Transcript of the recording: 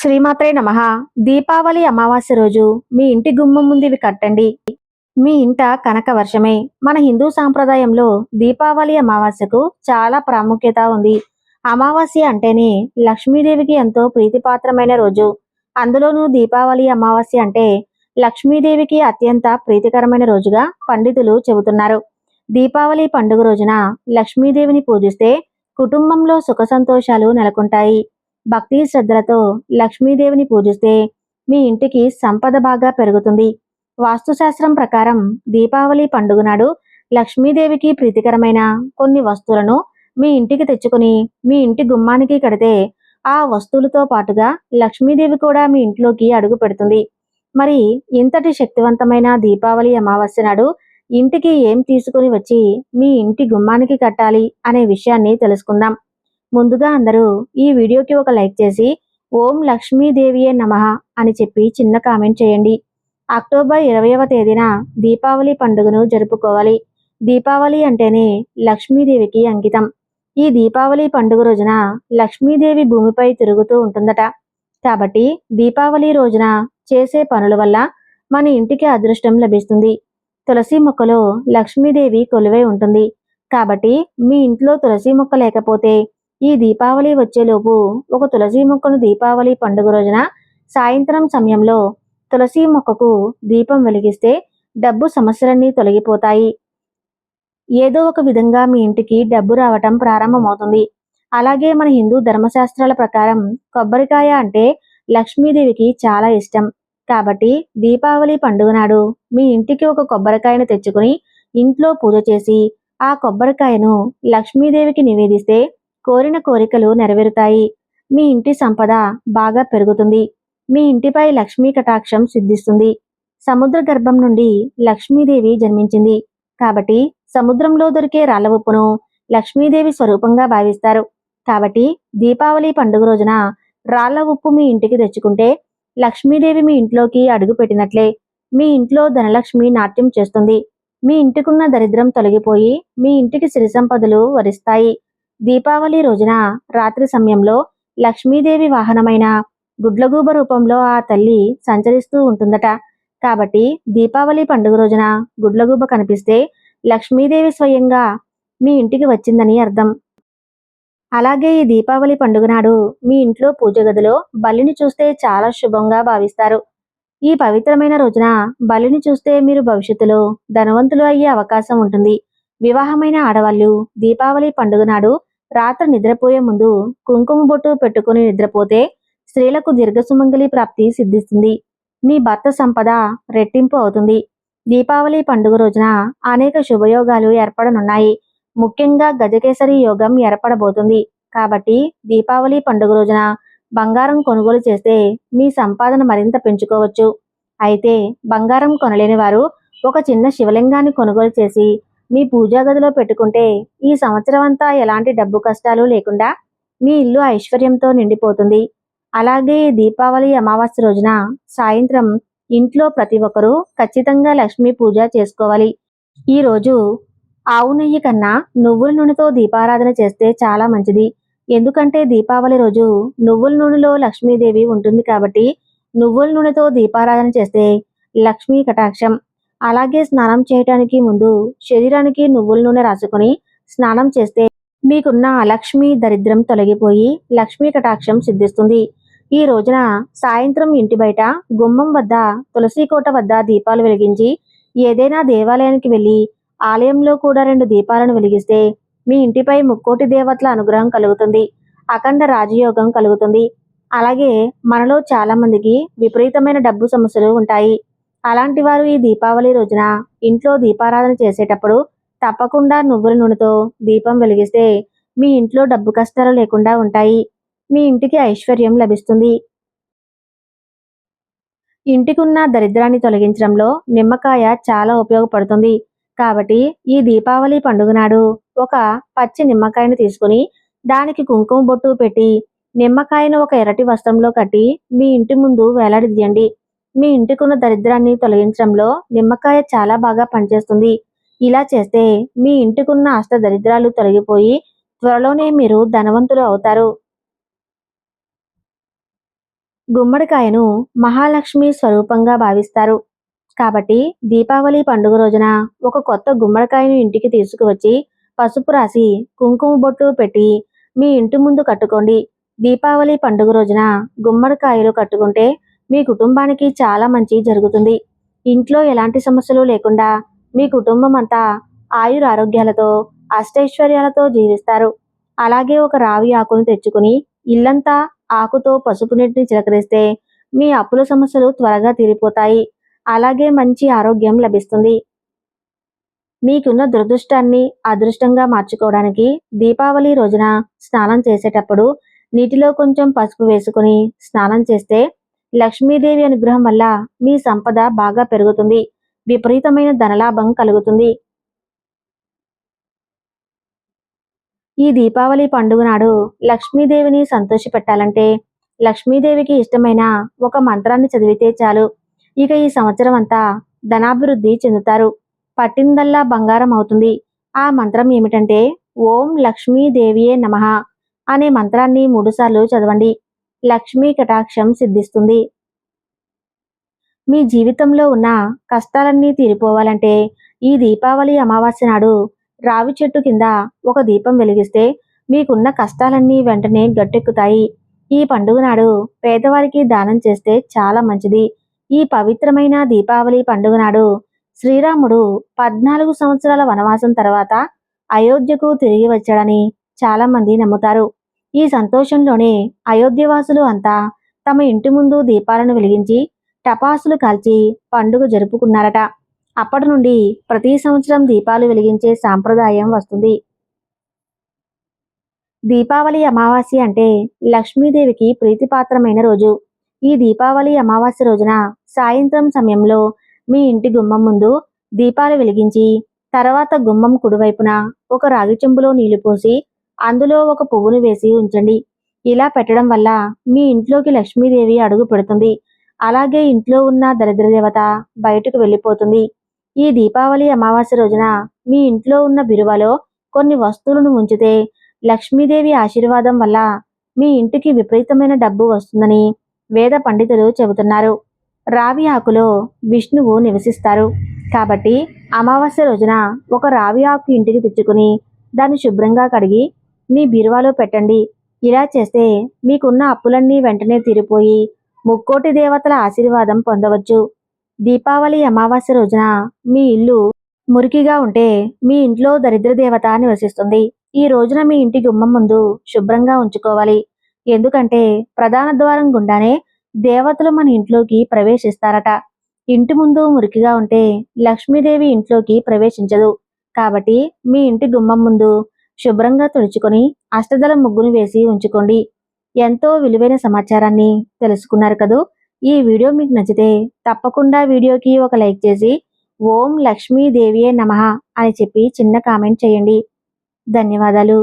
శ్రీమాత్రే నమ. దీపావళి అమావాస్య రోజు మీ ఇంటి గుమ్మం ముందు ఇవి కట్టండి. మీ ఇంట కనక వర్షమే. మన హిందూ సాంప్రదాయంలో దీపావళి అమావాస్యకు చాలా ప్రాముఖ్యత ఉంది. అమావాస్య అంటేనే లక్ష్మీదేవికి ఎంతో ప్రీతిపాత్రమైన రోజు. అందులోనూ దీపావళి అమావాస్య అంటే లక్ష్మీదేవికి అత్యంత ప్రీతికరమైన రోజుగా పండితులు చెబుతున్నారు. దీపావళి పండుగ రోజున లక్ష్మీదేవిని పూజిస్తే కుటుంబంలో సుఖ సంతోషాలు నెలకొంటాయి. భక్తి శ్రద్ధలతో లక్ష్మీదేవిని పూజిస్తే మీ ఇంటికి సంపద బాగా పెరుగుతుంది. వాస్తుశాస్త్రం ప్రకారం దీపావళి పండుగ నాడు లక్ష్మీదేవికి ప్రీతికరమైన కొన్ని వస్తువులను మీ ఇంటికి తెచ్చుకుని మీ ఇంటి గుమ్మానికి కడితే ఆ వస్తువులతో పాటుగా లక్ష్మీదేవి కూడా మీ ఇంట్లోకి అడుగు పెడుతుంది. మరి ఇంతటి శక్తివంతమైన దీపావళి అమావాస్య నాడు ఇంటికి ఏం తీసుకుని వచ్చి మీ ఇంటి గుమ్మానికి కట్టాలి అనే విషయాన్ని తెలుసుకుందాం. ముందుగా అందరూ ఈ వీడియోకి ఒక లైక్ చేసి ఓం లక్ష్మీదేవియే నమ అని చెప్పి చిన్న కామెంట్ చేయండి. అక్టోబర్ ఇరవైవ తేదీన దీపావళి పండుగను జరుపుకోవాలి. దీపావళి అంటేనే లక్ష్మీదేవికి అంకితం. ఈ దీపావళి పండుగ రోజున లక్ష్మీదేవి భూమిపై తిరుగుతూ ఉంటుందట. కాబట్టి దీపావళి రోజున చేసే పనుల వల్ల మన ఇంటికి అదృష్టం లభిస్తుంది. తులసి మొక్కలో లక్ష్మీదేవి కొలువై ఉంటుంది. కాబట్టి మీ ఇంట్లో తులసి మొక్క లేకపోతే ఈ దీపావళి వచ్చేలోపు ఒక తులసి మొక్కను దీపావళి పండుగ రోజున సాయంత్రం సమయంలో తులసి మొక్కకు దీపం వెలిగిస్తే డబ్బు సమస్యలన్నీ తొలగిపోతాయి. ఏదో ఒక విధంగా మీ ఇంటికి డబ్బు రావటం ప్రారంభమవుతుంది. అలాగే మన హిందూ ధర్మశాస్త్రాల ప్రకారం కొబ్బరికాయ అంటే లక్ష్మీదేవికి చాలా ఇష్టం. కాబట్టి దీపావళి పండుగ నాడు మీ ఇంటికి ఒక కొబ్బరికాయను తెచ్చుకుని ఇంట్లో పూజ చేసి ఆ కొబ్బరికాయను లక్ష్మీదేవికి నివేదిస్తే కోరిన కోరికలు నెరవేరుతాయి. మీ ఇంటి సంపద బాగా పెరుగుతుంది. మీ ఇంటిపై లక్ష్మీ కటాక్షం సిద్ధిస్తుంది. సముద్ర గర్భం నుండి లక్ష్మీదేవి జన్మించింది. కాబట్టి సముద్రంలో దొరికే రాళ్ళ ఉప్పును లక్ష్మీదేవి స్వరూపంగా భావిస్తారు. కాబట్టి దీపావళి పండుగ రోజున రాళ్ళ ఉప్పు మీ ఇంటికి తెచ్చుకుంటే లక్ష్మీదేవి మీ ఇంట్లోకి అడుగు పెట్టినట్లే. మీ ఇంట్లో ధనలక్ష్మి నాట్యం చేస్తుంది. మీ ఇంటికున్న దరిద్రం తొలగిపోయి మీ ఇంటికి సిరి సంపదలు వరిస్తాయి. దీపావళి రోజున రాత్రి సమయంలో లక్ష్మీదేవి వాహనమైన గుడ్లగూబ రూపంలో ఆ తల్లి సంచరిస్తూ ఉంటుందట. కాబట్టి దీపావళి పండుగ రోజున గుడ్లగూబ కనిపిస్తే లక్ష్మీదేవి స్వయంగా మీ ఇంటికి వచ్చిందని అర్థం. అలాగే ఈ దీపావళి పండుగ నాడు మీ ఇంట్లో పూజ గదిలో బలిని చూస్తే చాలా శుభంగా భావిస్తారు. ఈ పవిత్రమైన రోజున బలిని చూస్తే మీరు భవిష్యత్తులో ధనవంతులు అయ్యే అవకాశం ఉంటుంది. వివాహమైన ఆడవాళ్ళు దీపావళి పండుగ నాడు రాత్రి నిద్రపోయే ముందు కుంకుమ బొట్టు పెట్టుకుని నిద్రపోతే స్త్రీలకు దీర్ఘసుమంగళి ప్రాప్తి సిద్ధిస్తుంది. మీ భర్త సంపద రెట్టింపు అవుతుంది. దీపావళి పండుగ రోజున అనేక శుభయోగాలు ఏర్పడనున్నాయి. ముఖ్యంగా గజకేసరి యోగం ఏర్పడబోతుంది. కాబట్టి దీపావళి పండుగ రోజున బంగారం కొనుగోలు చేస్తే మీ సంపాదన మరింత పెంచుకోవచ్చు. అయితే బంగారం కొనలేని వారు ఒక చిన్న శివలింగాన్ని కొనుగోలు చేసి మీ పూజా గదిలో పెట్టుకుంటే ఈ సంవత్సరం అంతా ఎలాంటి డబ్బు కష్టాలు లేకుండా మీ ఇల్లు ఐశ్వర్యంతో నిండిపోతుంది. అలాగే దీపావళి అమావాస్య రోజున సాయంత్రం ఇంట్లో ప్రతి ఒక్కరూ ఖచ్చితంగా లక్ష్మీ పూజ చేసుకోవాలి. ఈ రోజు ఆవు నెయ్యి కన్నా నువ్వుల నూనెతో దీపారాధన చేస్తే చాలా మంచిది. ఎందుకంటే దీపావళి రోజు నువ్వుల నూనెలో లక్ష్మీదేవి ఉంటుంది కాబట్టి నువ్వుల నూనెతో దీపారాధన చేస్తే లక్ష్మీ కటాక్షం. అలాగే స్నానం చేయటానికి ముందు శరీరానికి నువ్వుల నూనె రాసుకొని స్నానం చేస్తే మీకున్న అలక్ష్మి దరిద్రం తొలగిపోయి లక్ష్మీ కటాక్షం సిద్ధిస్తుంది. ఈ రోజున సాయంత్రం ఇంటి బయట గుమ్మం వద్ద తులసి కోట వద్ద దీపాలు వెలిగించి ఏదైనా దేవాలయానికి వెళ్ళి ఆలయంలో కూడా రెండు దీపాలను వెలిగిస్తే మీ ఇంటిపై ముక్కోటి దేవతల అనుగ్రహం కలుగుతుంది అఖండ రాజయోగం కలుగుతుంది. అలాగే మనలో చాలా మందికి విపరీతమైన డబ్బు సమస్యలు ఉంటాయి. అలాంటి వారు ఈ దీపావళి రోజున ఇంట్లో దీపారాధన చేసేటప్పుడు తప్పకుండా నువ్వుల నూనెతో దీపం వెలిగిస్తే మీ ఇంట్లో డబ్బు కష్టాలు లేకుండా ఉంటాయి. మీ ఇంటికి ఐశ్వర్యం లభిస్తుంది. ఇంటికున్న దరిద్రాన్ని తొలగించడంలో నిమ్మకాయ చాలా ఉపయోగపడుతుంది. కాబట్టి ఈ దీపావళి పండుగ నాడు ఒక పచ్చి నిమ్మకాయను తీసుకుని దానికి కుంకుమ బొట్టు పెట్టి నిమ్మకాయను ఒక ఎరటి వస్త్రంలో కట్టి మీ ఇంటి ముందు వేలాడదీయండి. మీ ఇంటికున్న దరిద్రాన్ని తొలగించడంలో నిమ్మకాయ చాలా బాగా పనిచేస్తుంది. ఇలా చేస్తే మీ ఇంటికున్న అష్ట దరిద్రాలు తొలగిపోయి త్వరలోనే మీరు ధనవంతులు అవుతారు. గుమ్మడికాయను మహాలక్ష్మి స్వరూపంగా భావిస్తారు. కాబట్టి దీపావళి పండుగ రోజున ఒక కొత్త గుమ్మడికాయను ఇంటికి తీసుకువచ్చి పసుపు రాసి కుంకుమ బొట్టు పెట్టి మీ ఇంటి ముందు కట్టుకోండి. దీపావళి పండుగ రోజున గుమ్మడికాయలు కట్టుకుంటే మీ కుటుంబానికి చాలా మంచి జరుగుతుంది. ఇంట్లో ఎలాంటి సమస్యలు లేకుండా మీ కుటుంబం అంతా ఆయుర ఆరోగ్యాలతో అష్టైశ్వర్యాలతో జీవిస్తారు. అలాగే ఒక రావి ఆకును తెచ్చుకుని ఇల్లంతా ఆకుతో పసుపు నీటిని చిలకరిస్తే మీ అప్పుల సమస్యలు త్వరగా తీరిపోతాయి. అలాగే మంచి ఆరోగ్యం లభిస్తుంది. మీకున్న దురదృష్టాన్ని అదృష్టంగా మార్చుకోవడానికి దీపావళి రోజున స్నానం చేసేటప్పుడు నీటిలో కొంచెం పసుపు వేసుకుని స్నానం చేస్తే లక్ష్మీదేవి అనుగ్రహం వల్ల మీ సంపద బాగా పెరుగుతుంది. విపరీతమైన ధనలాభం కలుగుతుంది. ఈ దీపావళి పండుగ నాడు లక్ష్మీదేవిని సంతోషపెట్టాలంటే లక్ష్మీదేవికి ఇష్టమైన ఒక మంత్రాన్ని చదివితే చాలు. ఇక ఈ సంవత్సరం అంతా ధనాభివృద్ధి చెందుతారు. పట్టిందల్లా బంగారం అవుతుంది. ఆ మంత్రం ఏమిటంటే ఓం లక్ష్మీదేవియే నమః అనే మంత్రాన్ని మూడుసార్లు చదవండి. లక్ష్మీ కటాక్షం సిద్ధిస్తుంది. మీ జీవితంలో ఉన్న కష్టాలన్నీ తీరిపోవాలంటే ఈ దీపావళి అమావాస్య నాడు రావి చెట్టు కింద ఒక దీపం వెలిగిస్తే మీకున్న కష్టాలన్నీ వెంటనే గట్టెక్కుతాయి. ఈ పండుగ నాడు పేదవారికి దానం చేస్తే చాలా మంచిది. ఈ పవిత్రమైన దీపావళి పండుగ నాడు శ్రీరాముడు పద్నాలుగు సంవత్సరాల వనవాసం తర్వాత అయోధ్యకు తిరిగి వచ్చాడని చాలా మంది నమ్ముతారు. ఈ సంతోషంలోనే అయోధ్యవాసులు అంతా తమ ఇంటి ముందు దీపాలను వెలిగించి టపాసులు కాల్చి పండుగ జరుపుకున్నారట. అప్పటి నుండి ప్రతి సంవత్సరం దీపాలు వెలిగించే సాంప్రదాయం వస్తుంది. దీపావళి అమావాస్య అంటే లక్ష్మీదేవికి ప్రీతిపాత్రమైన రోజు. ఈ దీపావళి అమావాస్య రోజున సాయంత్రం సమయంలో మీ ఇంటి గుమ్మం ముందు దీపాలు వెలిగించి తర్వాత గుమ్మం కుడివైపున ఒక రాగి చెంబులో నీళ్ళు పోసి అందులో ఒక పువ్వును వేసి ఉంచండి. ఇలా పెట్టడం వల్ల మీ ఇంట్లోకి లక్ష్మీదేవి అడుగు పెడుతుంది. అలాగే ఇంట్లో ఉన్న దరిద్ర దేవత బయటకు వెళ్ళిపోతుంది. ఈ దీపావళి అమావాస్య రోజున మీ ఇంట్లో ఉన్న బిరువలో కొన్ని వస్తువులను ఉంచితే లక్ష్మీదేవి ఆశీర్వాదం వల్ల మీ ఇంటికి విపరీతమైన డబ్బు వస్తుందని వేద పండితులు చెబుతున్నారు. రావి ఆకులో విష్ణువు నివసిస్తారు. కాబట్టి అమావాస్య రోజున ఒక రావి ఆకు ఇంటికి తెచ్చుకుని దాన్ని శుభ్రంగా కడిగి మీ బీరువాలో పెట్టండి. ఇలా చేస్తే మీకున్న అప్పులన్నీ వెంటనే తీరిపోయి ముక్కోటి దేవతల ఆశీర్వాదం పొందవచ్చు. దీపావళి అమావాస్య రోజున మీ ఇల్లు మురికిగా ఉంటే మీ ఇంట్లో దరిద్ర దేవత నివసిస్తుంది. ఈ రోజున మీ ఇంటి గుమ్మం ముందు శుభ్రంగా ఉంచుకోవాలి. ఎందుకంటే ప్రధాన ద్వారం గుండానే దేవతలు మన ఇంట్లోకి ప్రవేశిస్తారట. ఇంటి ముందు మురికిగా ఉంటే లక్ష్మీదేవి ఇంట్లోకి ప్రవేశించదు. కాబట్టి మీ ఇంటి గుమ్మం ముందు శుభ్రంగా తుడుచుకొని అష్టదళ ముగ్గును వేసి ఉంచుకోండి. ఎంతో విలువైన సమాచారాన్ని తెలుసుకున్నారు కదూ? ఈ వీడియో మీకు నచ్చితే తప్పకుండా వీడియోకి ఒక లైక్ చేసి ఓం లక్ష్మీదేవియే నమ అని చెప్పి చిన్న కామెంట్ చేయండి. ధన్యవాదాలు.